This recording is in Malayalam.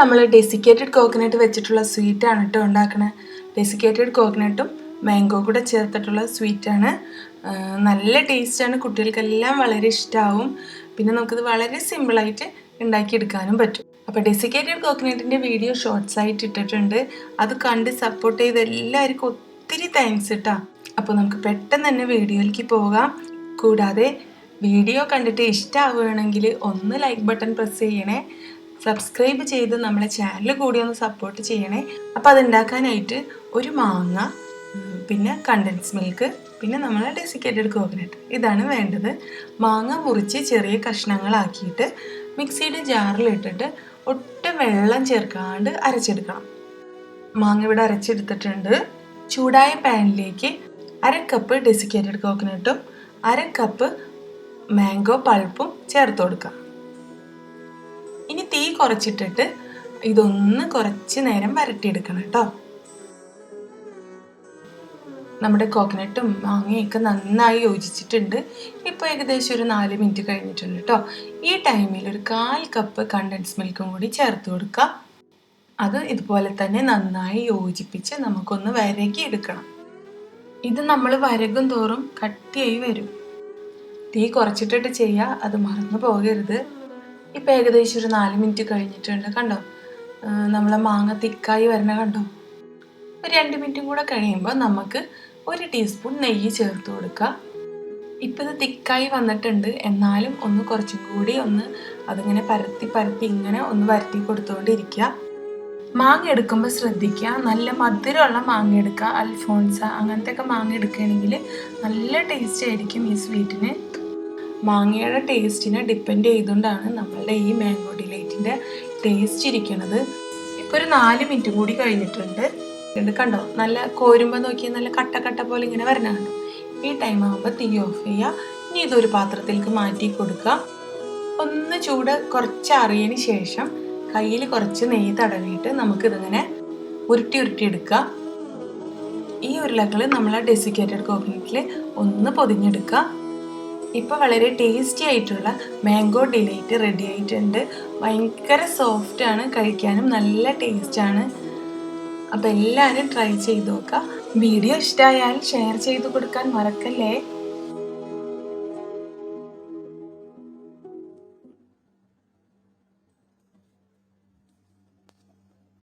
നമ്മൾ ഡെസിക്കേറ്റഡ് കോക്കനട്ട് വെച്ചിട്ടുള്ള സ്വീറ്റാണ് കേട്ടോ ഉണ്ടാക്കുന്നത് ഡെസിക്കേറ്റഡ് കോക്കനട്ടും മാംഗോ കൂടെ ചേർത്തിട്ടുള്ള സ്വീറ്റാണ് നല്ല ടേസ്റ്റാണ് കുട്ടികൾക്കെല്ലാം വളരെ ഇഷ്ടമാവും പിന്നെ നമുക്കിത് വളരെ സിമ്പിളായിട്ട് ഉണ്ടാക്കിയെടുക്കാനും പറ്റും. അപ്പോൾ ഡെസിക്കേറ്റഡ് കോക്കനട്ടിന്റെ വീഡിയോ ഷോർട്സ് ആയിട്ട് ഇട്ടിട്ടുണ്ട്. അത് കണ്ട് സപ്പോർട്ട് ചെയ്ത് എല്ലാവർക്കും ഒത്തിരി താങ്ക്സ് കേട്ടോ അപ്പോൾ നമുക്ക് പെട്ടെന്ന് തന്നെ വീഡിയോയിലേക്ക് പോകാം. കൂടാതെ വീഡിയോ കണ്ടിട്ട് ഇഷ്ടമാവുകയാണെങ്കിൽ ഒന്ന് ലൈക്ക് ബട്ടൺ പ്രസ് ചെയ്യണേ. സബ്സ്ക്രൈബ് ചെയ്ത് നമ്മളെ ചാനൽ കൂടി ഒന്ന് സപ്പോർട്ട് ചെയ്യണേ. അപ്പോൾ അതുണ്ടാക്കാനായിട്ട് ഒരു മാങ്ങ പിന്നെ കണ്ടൻസ് മിൽക്ക് പിന്നെ നമ്മൾ ഡെസിക്കേറ്റഡ് കോക്കനട്ട് ഇതാണ് വേണ്ടത്. മാങ്ങ മുറിച്ച് ചെറിയ കഷ്ണങ്ങളാക്കിയിട്ട് മിക്സിയുടെ ജാറിലിട്ടിട്ട് ഒട്ടും വെള്ളം ചേർക്കാണ്ട് അരച്ചെടുക്കണം. മാങ്ങ ഇവിടെ അരച്ചെടുത്തിട്ടുണ്ട്. ചൂടായ പാനിലേക്ക് അര കപ്പ് ഡെസിക്കേറ്റഡ് കോക്കനട്ടും അര കപ്പ് മാംഗോ പൾപ്പും ചേർത്ത് കൊടുക്കാം. കുറച്ചിട്ടിട്ട് ഇതൊന്ന് കുറച്ച് നേരം വരട്ടിയെടുക്കണം കേട്ടോ. നമ്മുടെ കോക്കനട്ടും മാങ്ങയൊക്കെ നന്നായി യോജിച്ചിട്ടുണ്ട്. ഇപ്പോൾ ഏകദേശം ഒരു നാല് മിനിറ്റ് കഴിഞ്ഞിട്ടുണ്ട് കേട്ടോ. ഈ ടൈമിൽ ഒരു കാൽ കപ്പ് കണ്ടൻസ് മിൽക്കും കൂടി ചേർത്ത് കൊടുക്കുക അത് ഇതുപോലെ തന്നെ നന്നായി യോജിപ്പിച്ച് നമുക്കൊന്ന് വരകി എടുക്കണം ഇത് നമ്മൾ വരകും തോറും കട്ടിയായി വരും. തീ കുറച്ചിട്ടിട്ട് ചെയ്യുക അത് മറന്നു പോകരുത്. ഇപ്പം ഏകദേശം ഒരു നാല് മിനിറ്റ് കഴിഞ്ഞിട്ടുണ്ട് കണ്ടോ? നമ്മളെ മാങ്ങ തിക്കായി വരണ കണ്ടോ? ഒരു രണ്ട് മിനിറ്റും കൂടെ കഴിയുമ്പോൾ നമുക്ക് ഒരു ടീസ്പൂൺ നെയ്യ് ചേർത്ത് കൊടുക്കുക ഇപ്പം ഇത് തിക്കായി വന്നിട്ടുണ്ട്. എന്നാലും ഒന്ന് കുറച്ചും കൂടി ഒന്ന് അതിങ്ങനെ പരത്തി പരത്തി ഇങ്ങനെ ഒന്ന് വരത്തി കൊടുത്തുകൊണ്ടിരിക്കുക മാങ്ങ എടുക്കുമ്പോൾ ശ്രദ്ധിക്കുക. നല്ല മധുരമുള്ള മാങ്ങ എടുക്കുക. അൽഫോൺസ അങ്ങനത്തെ ഒക്കെ മാങ്ങ എടുക്കുകയാണെങ്കിൽ നല്ല ടേസ്റ്റ് ആയിരിക്കും ഈ സ്വീറ്റിന്. മാങ്ങയുടെ ടേസ്റ്റിനെ ഡിപ്പെൻഡ് ചെയ്തുകൊണ്ടാണ് നമ്മളുടെ ഈ മാംഗോ ഡിലൈറ്റിന്റെ ടേസ്റ്റ് ഇരിക്കുന്നത് ഇപ്പോൾ ഒരു നാല് മിനിറ്റ് കൂടി കഴിഞ്ഞിട്ടുണ്ട്. ഇത് കണ്ടോ? നല്ല കോരുമ്പോൾ നോക്കിയാൽ നല്ല കട്ട കട്ട പോലെ ഇങ്ങനെ വരണ കണ്ടോ ഈ ടൈം ആകുമ്പോൾ തീ ഓഫ് ചെയ്യുക ഇനി ഇതൊരു പാത്രത്തിലേക്ക് മാറ്റി കൊടുക്കുക ഒന്ന് ചൂട് കുറച്ച് അറിയതിന് ശേഷം കയ്യിൽ കുറച്ച് നെയ്യ് തടവിയിട്ട് നമുക്കിതിങ്ങനെ ഉരുട്ടി ഉരുട്ടി എടുക്കുക ഈ ഉരുളകൾ നമ്മളെ ഡെസിക്കേറ്റഡ് കോക്കനട്ടിൽ ഒന്ന് പൊതിഞ്ഞെടുക്കുക ഇപ്പോൾ വളരെ ടേസ്റ്റി ആയിട്ടുള്ള മാംഗോ ഡിലൈറ്റ് റെഡി ആയിട്ടുണ്ട്. ഭയങ്കര സോഫ്റ്റ് ആണ് കഴിക്കാനും നല്ല ടേസ്റ്റാണ് അപ്പോൾ എല്ലാവരും ട്രൈ ചെയ്ത് നോക്കുക വീഡിയോ ഇഷ്ടമായാൽ ഷെയർ ചെയ്ത് കൊടുക്കാൻ മറക്കല്ലേ?